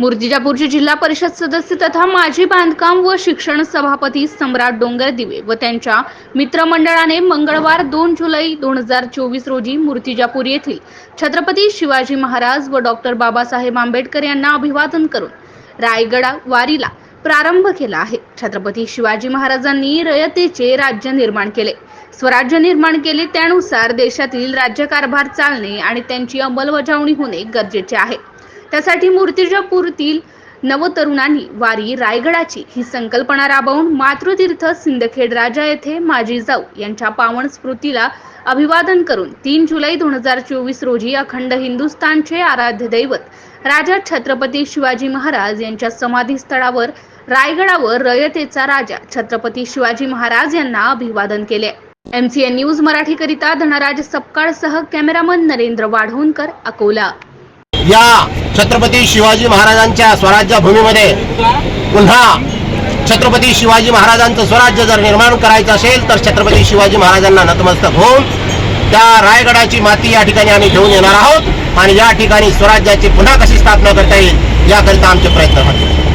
मूर्तिजापूरचे जिल्हा परिषद सदस्य तथा माजी बांधकाम व शिक्षण सभापती सम्राट डोंगर दिवे व त्यांच्या मित्रमंडळाने मंगळवार दोन जुलै दोन हजार चोवीस रोजी मूर्तिजापूर येथील छत्रपती शिवाजी महाराज व डॉक्टर बाबासाहेब आंबेडकर यांना अभिवादन करून रायगडा वारीला प्रारंभ केला आहे. छत्रपती शिवाजी महाराजांनी रयतेचे राज्य निर्माण केले. स्वराज्य निर्माण केले त्यानुसार देशातील राज्यकारभार चालणे आणि त्यांची अंमलबजावणी होणे गरजेचे आहे. त्यासाठी मूर्तिजापूरतील नवतरुणांनी वारी रायगडाची. ही संकल्पना राबवून मातृतीर्थ सिंदखेड राजा येथे माजी जाऊ यांच्या पावन स्मृतीला अभिवादन करून तीन जुलै दोन हजार चोवीस रोजी अखंड हिंदुस्थानचे आराध्य दैवत राजा छत्रपती शिवाजी महाराज यांच्या समाधीस्थळावर रायगडावर रयतेचा राजा छत्रपती शिवाजी महाराज यांना अभिवादन केले. एमसीएन न्यूज मराठीकरिता धनराज सपकाळसह कॅमेरामन नरेंद्र वाढवणकर अकोला. या छत्रपती शिवाजी महाराजांच्या स्वराज्य भूमीमध्ये पुन्हा छत्रपती शिवाजी महाराजांचं स्वराज्य जर निर्माण करायचं असेल तर छत्रपती शिवाजी महाराजांना नतमस्तक होऊन त्या रायगडाची माती या ठिकाणी आम्ही घेऊन येणार आहोत आणि या ठिकाणी स्वराज्याची पुन्हा कशी स्थापना करता येईल याकरिता आमचे प्रयत्न होतील.